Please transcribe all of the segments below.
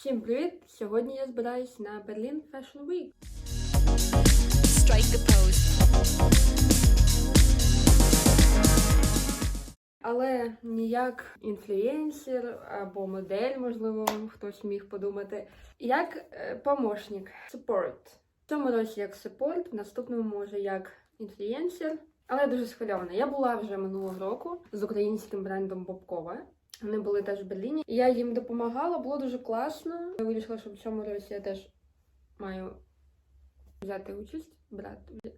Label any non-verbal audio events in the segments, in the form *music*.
Всім привіт! Сьогодні я збираюсь на Berlin Fashion Week. Strike a pose. Але не як інфлюєнсер або модель, можливо, хтось міг подумати, як е, помощник, support. В цьому році як support, в наступному може як інфлюєнсер. Але я дуже схвильована. Я була вже минулого року з українським брендом Бобкова. Вони були теж в Берліні. І я їм допомагала, було дуже класно. Я вирішила, що в цьому році я теж маю взяти участь, брати.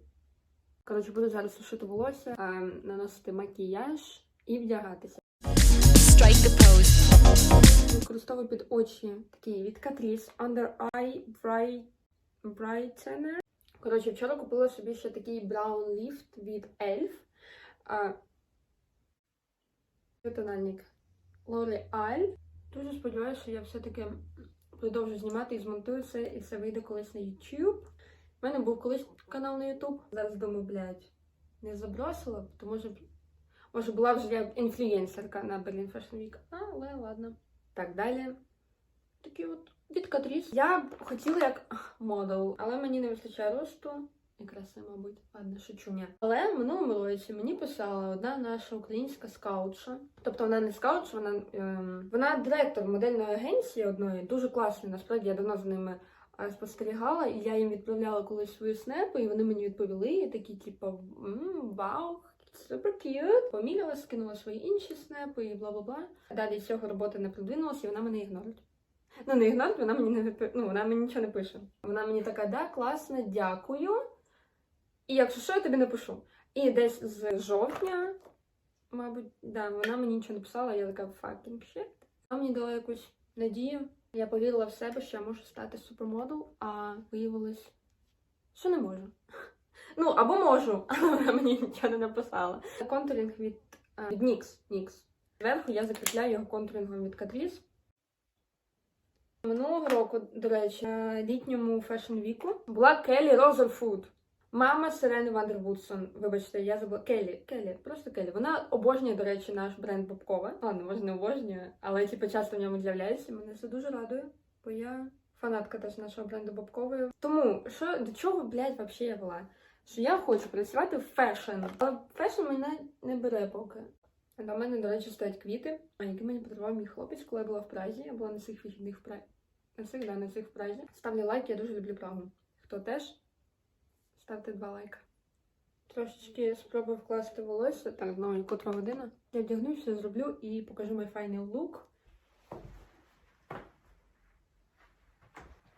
Коротше, буду зараз сушити волосся, наносити макіяж і вдягатися. Strike a pose. Використовую під очі такий від Catrice Under Eye Bright... Brightener. Коротше, вчора купила собі ще такий Brown Lift від ELF. А, тональник L'Oreal. Дуже сподіваюся, що я все-таки продовжу знімати і змонтую це, і це вийде колись на YouTube. У мене був колись канал на YouTube. Зараз думаю, блядь, не забросила, то може Може, була вже як інфлюєнсерка на Berlin Fashion Week. Але ладно. Так, далі. Такі от від Catrice. Я хотіла як модел, але мені не вистачає росту. І краси, мабуть. Ладно, шучу, ні. Але в минулому році мені писала одна наша українська скаутша. Тобто вона не скаутша, вона, ем, вона директор модельної агенції одної, дуже класної. Насправді я давно за ними е, спостерігала, і я їм відправляла колись свої снепи, і вони мені відповіли, і такі, типу, «М, вау, Супер к'ют. Поміряла, скинула свої інші снепи і бла бла бла. Далі цього робота не продвинулася, і вона мене ігнорить. Ну, не ігнорить, вона мені не ну, вона мені нічого не пише. Вона мені така, да, класно, дякую. І якщо що, я тобі напишу. І десь з жовтня, мабуть, да, вона мені нічого не писала, я така fucking shit. Вона мені дала якусь надію. Я повірила в себе, що я можу стати супермодел, а виявилось, що не можу. *laughs* Ну, або можу, *laughs* але вона мені нічого не написала. Контуринг від, е, від NYX. NYX. Зверху я закріпляю його контурингом від Catrice. Минулого року, до речі, на літньому фешн-віку була Келі Розерфуд. Мама Сирени Вандервудсон. Вибачте, я забула. Келі, Келі, просто Келі. Вона обожнює, до речі, наш бренд Бобкова. Ладно, може, не обожнює, але типу, часто в ньому з'являється. Мене це дуже радує, бо я фанатка теж нашого бренду Бобкової. Тому що до чого, блядь, взагалі я була? що я хочу працювати в фешн. Але фешн мене не бере поки. До мене, до речі, стоять квіти, які мені подарував мій хлопець, коли я була в Празі. Я була на цих вихідних в Празі. На цих, да, на цих в Празі. Ставлю лайк, я дуже люблю Прагу. Хто теж? Ставте два лайка. Трошечки спробую вкласти волосся. Так, знову котра година. Я вдягнуся, зроблю і покажу мій файний лук.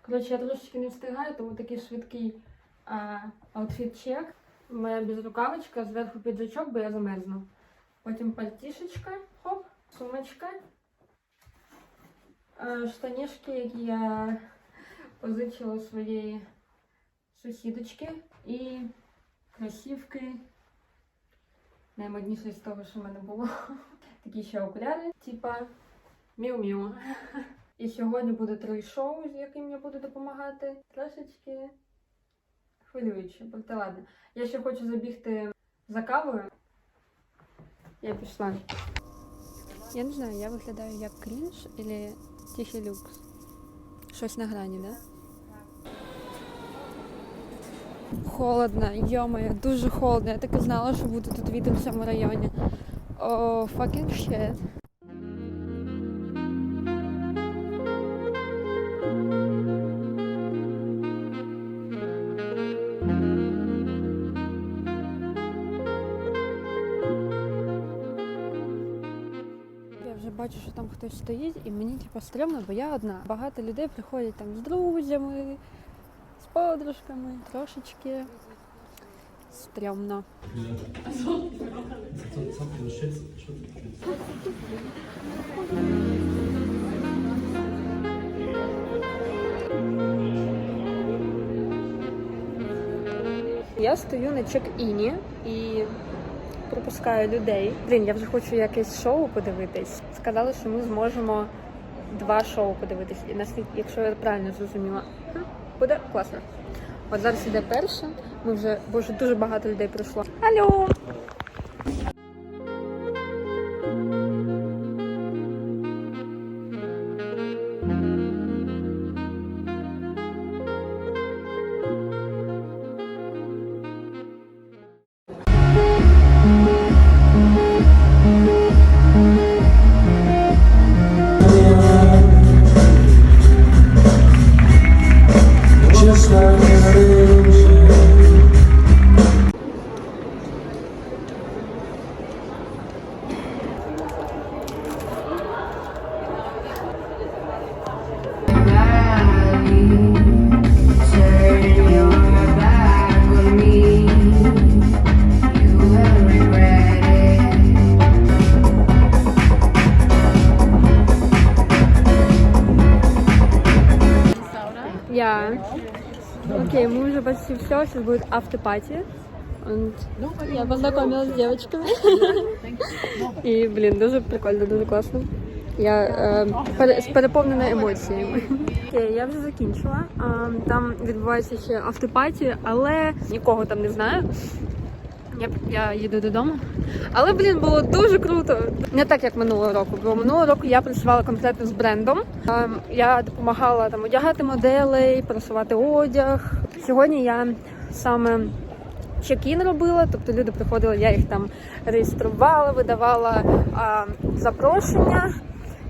Коротше, я трошечки не встигаю, тому такий швидкий а, аутфіт чек. Моя безрукавочка, зверху піджачок, бо я замерзну. Потім пальтішечка, хоп, сумочка. А, штанішки, які я позичила своєї сусідочки. І кросівки. Наймодніше з того, що в мене було. *laughs* Такі ще окуляри, типа Міу-Міу. *laughs* І сьогодні буде три шоу, з яким я буду допомагати. Трошечки хвилююче, проте ладно. Я ще хочу забігти за кавою. Я пішла. Я не знаю, я виглядаю як крінж або тихий люкс. Щось на грані, да? Холодно, йомаю, дуже холодно. Я так і знала, що буде тут вітер в цьому районі. О, fucking shit. Бачу, що там хтось стоїть, і мені типу стрьомно, бо я одна. Багато людей приходять там з друзями, подружками, трошечки стрьомно. Я стою на чек-іні і пропускаю людей. Блін, я вже хочу якесь шоу подивитись. Сказали, що ми зможемо два шоу подивитись. І наскільки, якщо я правильно зрозуміла, буде класно. От зараз іде перше. Ми вже боже дуже багато людей прийшло. Алло! love. Почти все. Сейчас будет автопати. Und я познакомилась с девочками. І, блін, дуже прикольно, дуже класно. Я е, пере- переповнена емоціями. Окей, я вже закінчила. Там відбувається ще автопаті, але нікого там не знаю. Я, я їду додому. Але, блін, було дуже круто. Не так, як минулого року. Бо минулого року я працювала конкретно з брендом. Я допомагала там одягати моделей, просувати одяг. Сьогодні я саме чек-ін робила, тобто люди приходили, я їх там реєструвала, видавала а, запрошення.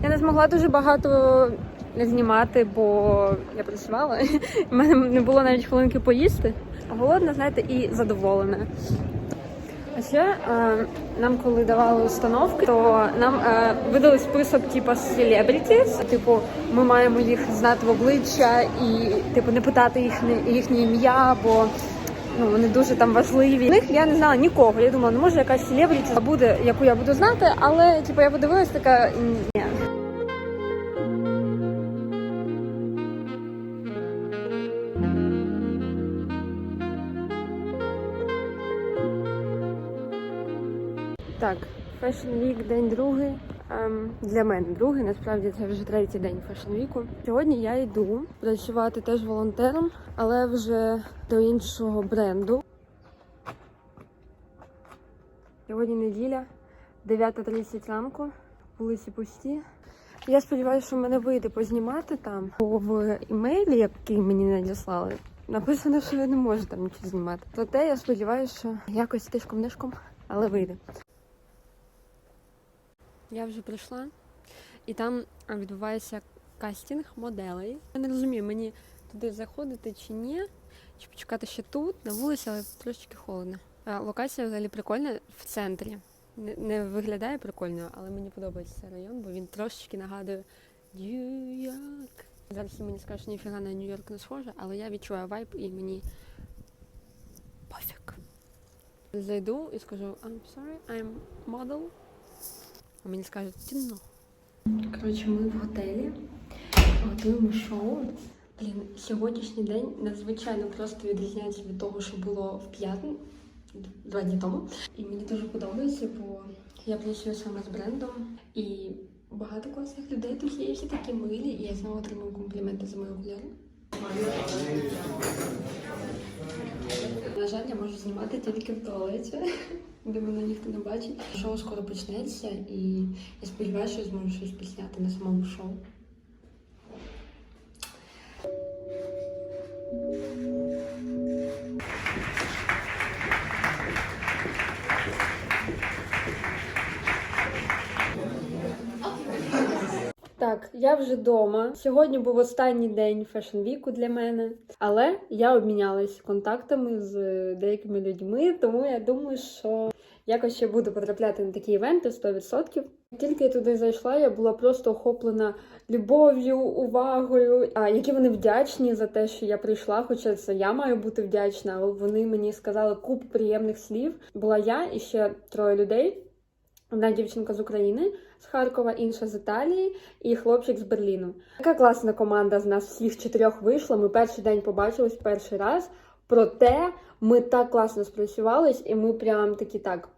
Я не змогла дуже багато знімати, бо я працювала. *laughs* У мене не було навіть хвилинки поїсти. Голодна, знаєте, і задоволена. А ще е, нам, коли давали установки, то нам е, видали список типу селебрітіс. Типу, ми маємо їх знати в обличчя і типу не питати їхнє їхнє ім'я, бо ну вони дуже там важливі. В них я не знала нікого. Я думала, ну може якась селебріті буде, яку я буду знати, але типу я подивилась така ні. Fashion Week день другий. Ем, для мене другий, насправді це вже третій день Fashion Week. Сьогодні я йду працювати теж волонтером, але вже до іншого бренду. Сьогодні неділя, 9.30 ранку, вулиці пусті. Я сподіваюся, що мене вийде познімати там. Бо в імейлі, який мені надіслали, написано, що я не можу там нічого знімати. Проте я сподіваюся, що якось тишком-нишком, але вийде. Я вже прийшла, і там відбувається кастинг моделей. Я не розумію, мені туди заходити чи ні, чи почекати ще тут, на вулиці, але трошечки холодно. Локація взагалі прикольна в центрі. Не, виглядає прикольно, але мені подобається цей район, бо він трошечки нагадує Нью-Йорк. Зараз мені скажеш, ніфіга на Нью-Йорк не схоже, але я відчуваю вайб і мені пофіг. Зайду і скажу I'm sorry, I'm model. А мені скажуть темно. Коротше, ми в готелі готуємо шоу. Блін, сьогоднішній день надзвичайно просто відрізняється від того, що було в п'ятницю два дні тому. І мені дуже подобається, бо я працюю саме з брендом і багато класних людей тут є, всі такі милі, і я знову отримую компліменти за мою окуляри. Я можу знімати тільки в туалеті, *laughs* де мене ніхто не бачить. Шоу скоро почнеться, і я сподіваюся, що зможу щось підсняти на самому шоу. Так, я вже вдома. Сьогодні був останній день фешн віку для мене, але я обмінялась контактами з деякими людьми, тому я думаю, що якось ще буду потрапляти на такі івенти 100%. Тільки я туди зайшла, я була просто охоплена любов'ю, увагою. А які вони вдячні за те, що я прийшла, хоча це я маю бути вдячна. Вони мені сказали купу приємних слів. Була я і ще троє людей. Одна дівчинка з України, з Харкова, інша з Італії і хлопчик з Берліну. Така класна команда з нас всіх чотирьох вийшла. Ми перший день побачились перший раз. Проте ми так класно спрацювались, і ми прям такі так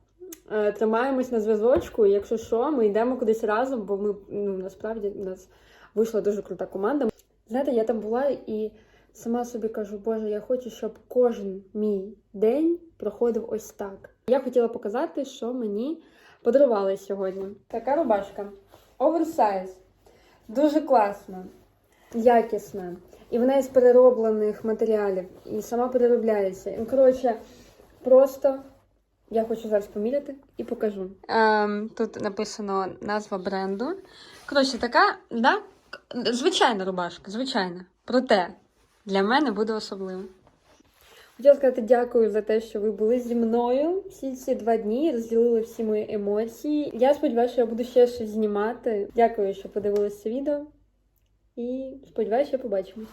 е, тримаємось на зв'язочку. Якщо що, ми йдемо кудись разом, бо ми ну насправді в нас вийшла дуже крута команда. Знаєте, я там була і сама собі кажу, Боже, я хочу, щоб кожен мій день проходив ось так. Я хотіла показати, що мені подарували сьогодні. Така рубашка. Оверсайз. Дуже класна, якісна. І вона із перероблених матеріалів. І сама переробляється. І, коротше, просто я хочу зараз поміряти і покажу. Ем, тут написано назва бренду. Коротше, така, да? Звичайна рубашка, звичайна. Проте для мене буде особливо. Хотіла сказати дякую за те, що ви були зі мною всі ці два дні, розділили всі мої емоції. Я сподіваюся, що я буду ще щось знімати. Дякую, що подивилися відео. І сподіваюся, що побачимось.